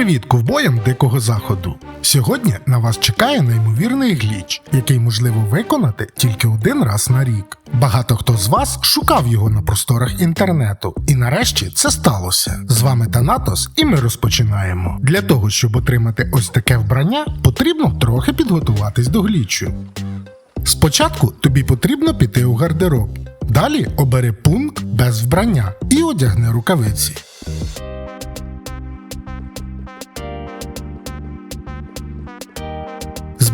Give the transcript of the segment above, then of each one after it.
Привіт ковбоям Дикого Заходу! Сьогодні на вас чекає неймовірний гліч, який можливо виконати тільки один раз на рік. Багато хто з вас шукав його на просторах інтернету, і нарешті це сталося. З вами Танатос, і ми розпочинаємо. Для того, щоб отримати ось таке вбрання, потрібно трохи підготуватись до глічу. Спочатку тобі потрібно піти у гардероб. Далі обери пункт без вбрання і одягни рукавиці.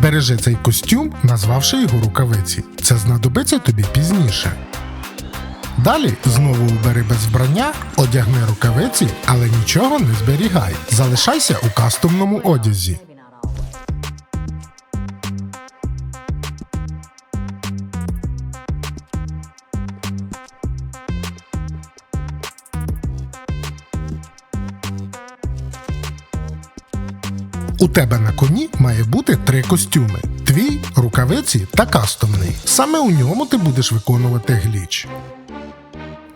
Збережи цей костюм, назвавши його рукавиці. Це знадобиться тобі пізніше. Далі знову убери без вбрання, одягни рукавиці, але нічого не зберігай. Залишайся у кастомному одязі. У тебе на коні має бути три костюми: твій, рукавиці та кастомний. Саме у ньому ти будеш виконувати гліч.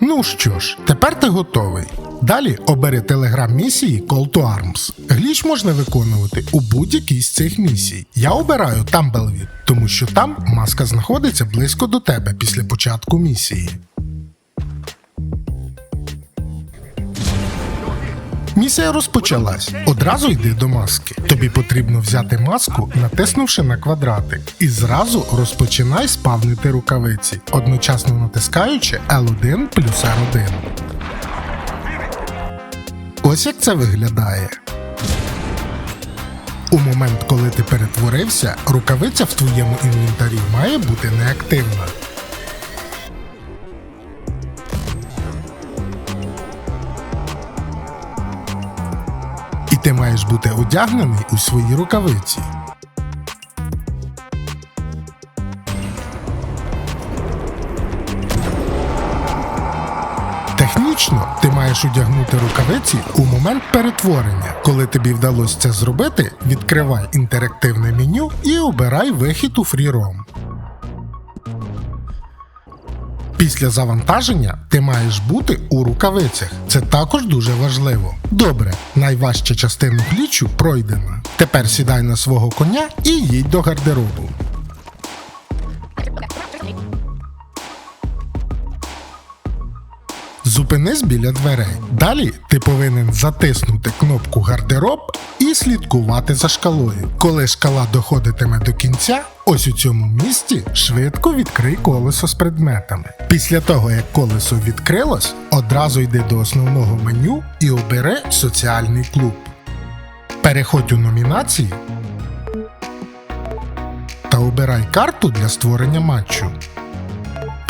Ну що ж, тепер ти готовий. Далі обери телеграм місії Call to Arms. Гліч можна виконувати у будь-якій з цих місій. Я обираю Тамбелвід, тому що там маска знаходиться близько до тебе після початку місії. Місія розпочалась. Одразу йди до маски. Тобі потрібно взяти маску, натиснувши на квадратик, і зразу розпочинай спавнити рукавиці, одночасно натискаючи L1 плюс R1. Ось як це виглядає. У момент, коли ти перетворився, рукавиця в твоєму інвентарі має бути неактивна. Ти маєш бути одягнений у свої рукавиці. Технічно ти маєш одягнути рукавиці у момент перетворення. Коли тобі вдалося це зробити, відкривай інтерактивне меню і обирай вихід у FreeRoam. Після завантаження ти маєш бути у рукавицях. Це також дуже важливо. Добре, найважча частина плічу пройдена. Тепер сідай на свого коня і їдь до гардеробу. Зупинись біля дверей. Далі ти повинен затиснути кнопку гардероб і слідкувати за шкалою. Коли шкала доходитиме до кінця, ось у цьому місці швидко відкрий колесо з предметами. Після того, як колесо відкрилось, одразу йди до основного меню і обери соціальний клуб. Переходь у номінації та обирай карту для створення матчу.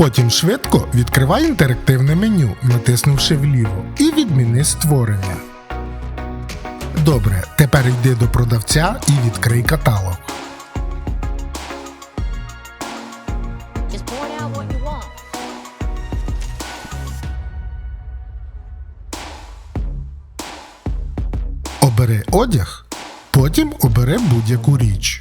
Потім швидко відкривай інтерактивне меню, натиснувши вліво, і відміни створення. Добре, тепер йди до продавця і відкрий каталог. Обери одяг, потім обери будь-яку річ.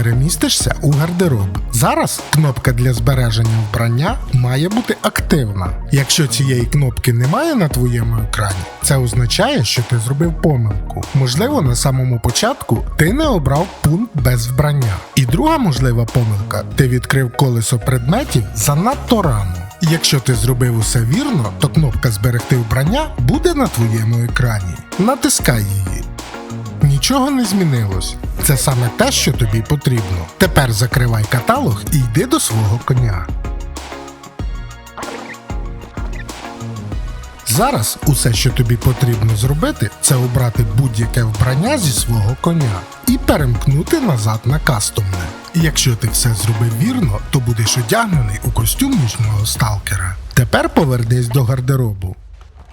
Перемістишся у гардероб. Зараз кнопка для збереження вбрання має бути активна. Якщо цієї кнопки немає на твоєму екрані, це означає, що ти зробив помилку. Можливо, на самому початку ти не обрав пункт без вбрання. І друга можлива помилка ти відкрив колесо предметів занадто рано. Якщо ти зробив усе вірно, то кнопка Зберегти вбрання буде на твоєму екрані. Натискай її. Нічого не змінилось. Це саме те, що тобі потрібно. Тепер закривай каталог і йди до свого коня. Зараз усе, що тобі потрібно зробити, це обрати будь-яке вбрання зі свого коня і перемкнути назад на кастомне. Якщо ти все зробив вірно, то будеш одягнений у костюм ніжного сталкера. Тепер повернись до гардеробу.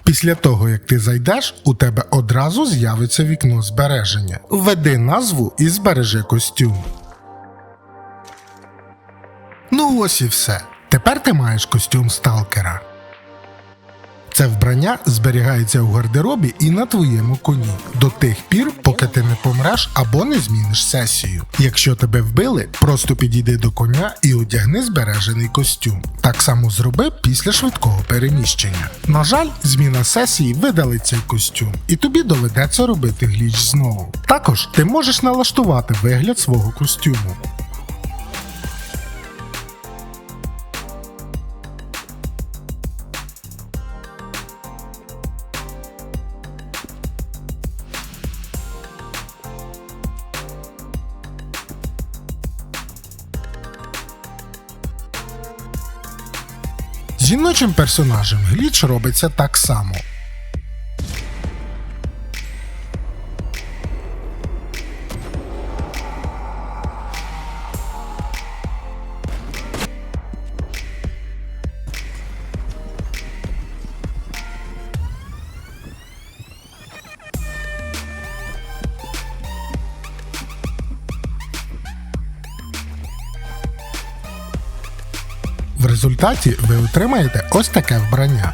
Після того, як ти зайдеш, у тебе одразу з'явиться вікно збереження. Введи назву і збережи костюм. Ну ось і все. Тепер ти маєш костюм сталкера. Це вбрання зберігається у гардеробі і на твоєму коні до тих пір, поки ти не помреш або не зміниш сесію. Якщо тебе вбили, просто підійди до коня і одягни збережений костюм. Так само зроби після швидкого переміщення. На жаль, зміна сесії видалить цей костюм, і тобі доведеться робити гліч знову. Також ти можеш налаштувати вигляд свого костюму. Жіночим персонажем гліч робиться так само. В результаті ви отримаєте ось таке вбрання.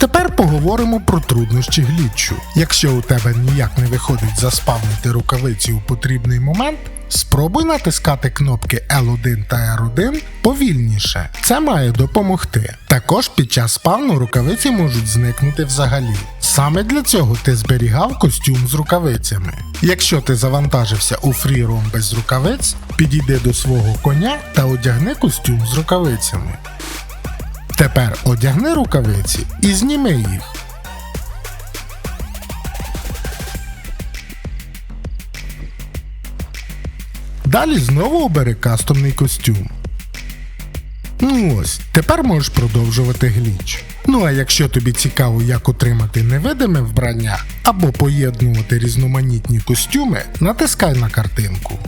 Тепер поговоримо про труднощі гліччю. Якщо у тебе ніяк не виходить заспавнити рукавиці у потрібний момент, спробуй натискати кнопки L1 та R1 повільніше. Це має допомогти. Також під час спавну рукавиці можуть зникнути взагалі. Саме для цього ти зберігав костюм з рукавицями. Якщо ти завантажився у фріром без рукавиць, підійди до свого коня та одягни костюм з рукавицями. Тепер одягни рукавиці і зніми їх. Далі знову обери кастомний костюм. Ну ось, тепер можеш продовжувати гліч. Ну а якщо тобі цікаво, як отримати невидиме вбрання або поєднувати різноманітні костюми, натискай на картинку.